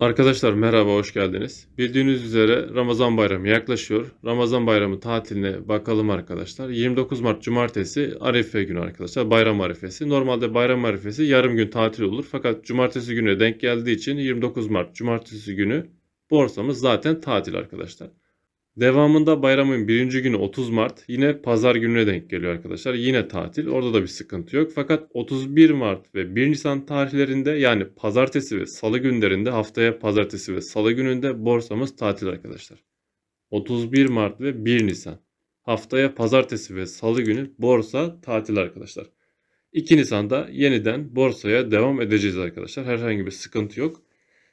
Arkadaşlar merhaba, hoş geldiniz. Bildiğiniz üzere Ramazan bayramı yaklaşıyor. Ramazan bayramı tatiline bakalım arkadaşlar. 29 Mart Cumartesi Arife günü arkadaşlar. Bayram arifesi. Normalde bayram arifesi yarım gün tatil olur. Fakat cumartesi gününe denk geldiği için 29 Mart Cumartesi günü borsamız zaten tatil arkadaşlar. Devamında bayramın birinci günü 30 Mart yine pazar gününe denk geliyor arkadaşlar. Yine tatil. Orada da bir sıkıntı yok. Fakat 31 Mart ve 1 Nisan tarihlerinde yani pazartesi ve salı günlerinde haftaya pazartesi ve salı gününde borsamız tatil arkadaşlar. 31 Mart ve 1 Nisan. Haftaya pazartesi ve salı günü borsa tatil arkadaşlar. 2 Nisan'da yeniden borsaya devam edeceğiz arkadaşlar. Herhangi bir sıkıntı yok.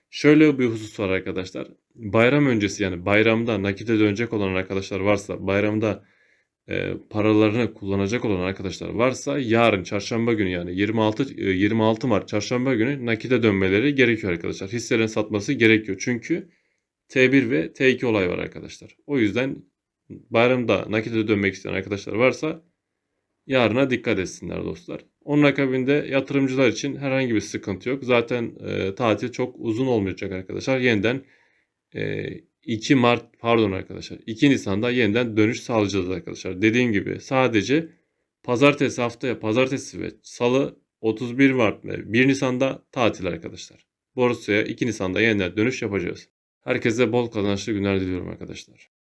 Şöyle bir husus var arkadaşlar. Bayram öncesi yani bayramda nakite dönecek olan arkadaşlar varsa, bayramda e, paralarını kullanacak olan arkadaşlar varsa yarın çarşamba günü yani 26 e, 26 Mart çarşamba günü nakite dönmeleri gerekiyor arkadaşlar. Hisselerin satması gerekiyor. Çünkü T1 ve T2 olay var arkadaşlar. O yüzden bayramda nakite dönmek isteyen arkadaşlar varsa yarına dikkat etsinler dostlar. Onun akabinde yatırımcılar için herhangi bir sıkıntı yok. Zaten e, tatil çok uzun olmayacak arkadaşlar. Yeniden 2 Mart pardon arkadaşlar 2 Nisan'da yeniden dönüş sağlayacağız arkadaşlar. Dediğim gibi sadece pazartesi haftaya pazartesi ve salı 31 Mart ve 1 Nisan'da tatil arkadaşlar. Borsaya 2 Nisan'da yeniden dönüş yapacağız. Herkese bol kazançlı günler diliyorum arkadaşlar.